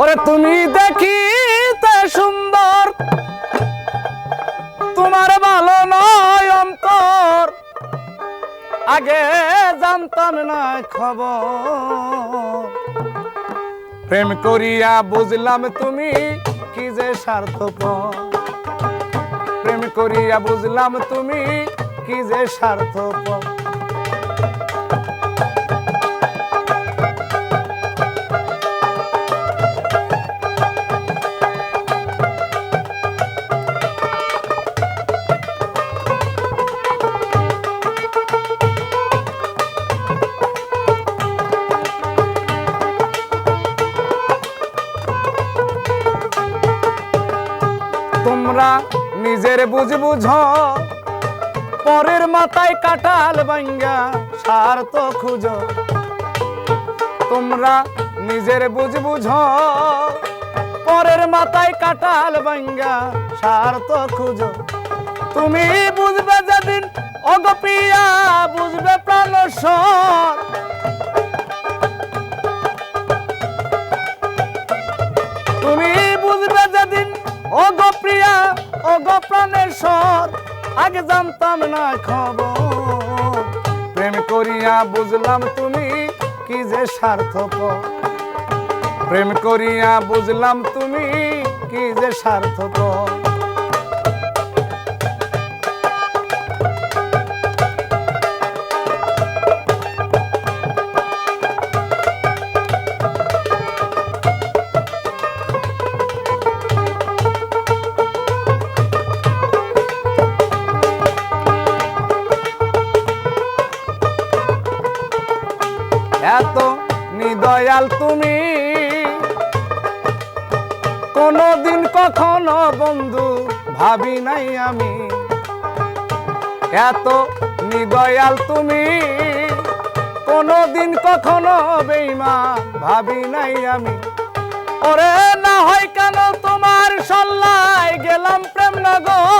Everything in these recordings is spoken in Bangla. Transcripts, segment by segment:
ওরে তুমি দেখিতে সুন্দর। তোমার ভালো নয় অন্তর। আগে জানতাম না খবর। প্রেম করিয়া বুঝলাম তুমি কি যে স্বার্থপর। প্রেম করিয়া বুঝলাম তুমি কি যে স্বার্থপর। তোমরা নিজের বুঝ বুঝ। পরের মাথায় কাটাল বাঙ্গা স্বার্থ খুঁজ। তোমরা নিজের বুঝ বুঝ। পরের মাথায় কাটাল বাঙ্গা স্বার্থ খুঁজ। তুমি বুঝবে যেদিন অগপ্রিয়া ও গো প্রিয়া ও গো প্রাণের আগে জানতাম না খবর। প্রেম করিয়া বুঝলাম তুমি কি যে স্বার্থপ প্রেম করিয়া বুঝলাম তুমি কি যে স্বার্থপর। এত নিদয়াল তুমি। কোনদিন কখনো বন্ধু ভাবি নাই আমি। এত নিদয়াল তুমি। কোনদিন কখনো বেইমা ভাবি নাই আমি। ওরে না হয় কেন তোমার সল্লায় গেলাম প্রেম নগর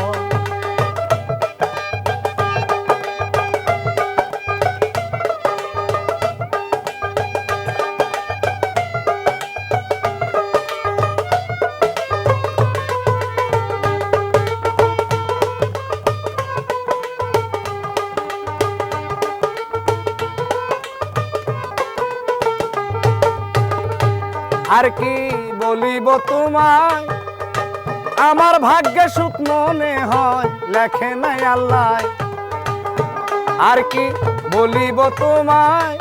আর কি বলিব তোমায়? আমার ভাগ্যে সুখ মনে হয়, লেখে নাই আল্লাহ আর কি বলিব তোমায়?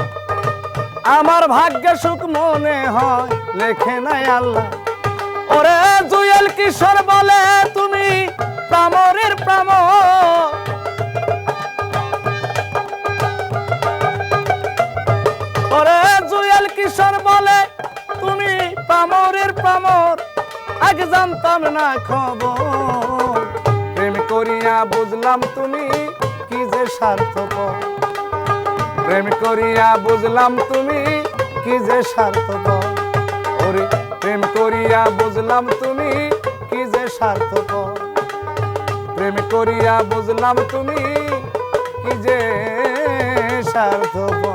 আমার ভাগ্যে সুখ মনে হয়, লেখে নাই আল্লাহ ওরে জুয়েল কিশোর বলে তুমি, প্রামরের প্রামর। পামরের পামর, আগে জানতাম না খবর। প্রেম করিয়া বুঝলাম তুমি কি যে স্বার্থপর। প্রেম করিয়া বুঝলাম তুমি কি যে স্বার্থপর। ওরে, প্রেম করিয়া বুঝলাম তুমি কি যে স্বার্থপর। প্রেম করিয়া বুঝলাম তুমি কি যে স্বার্থপর।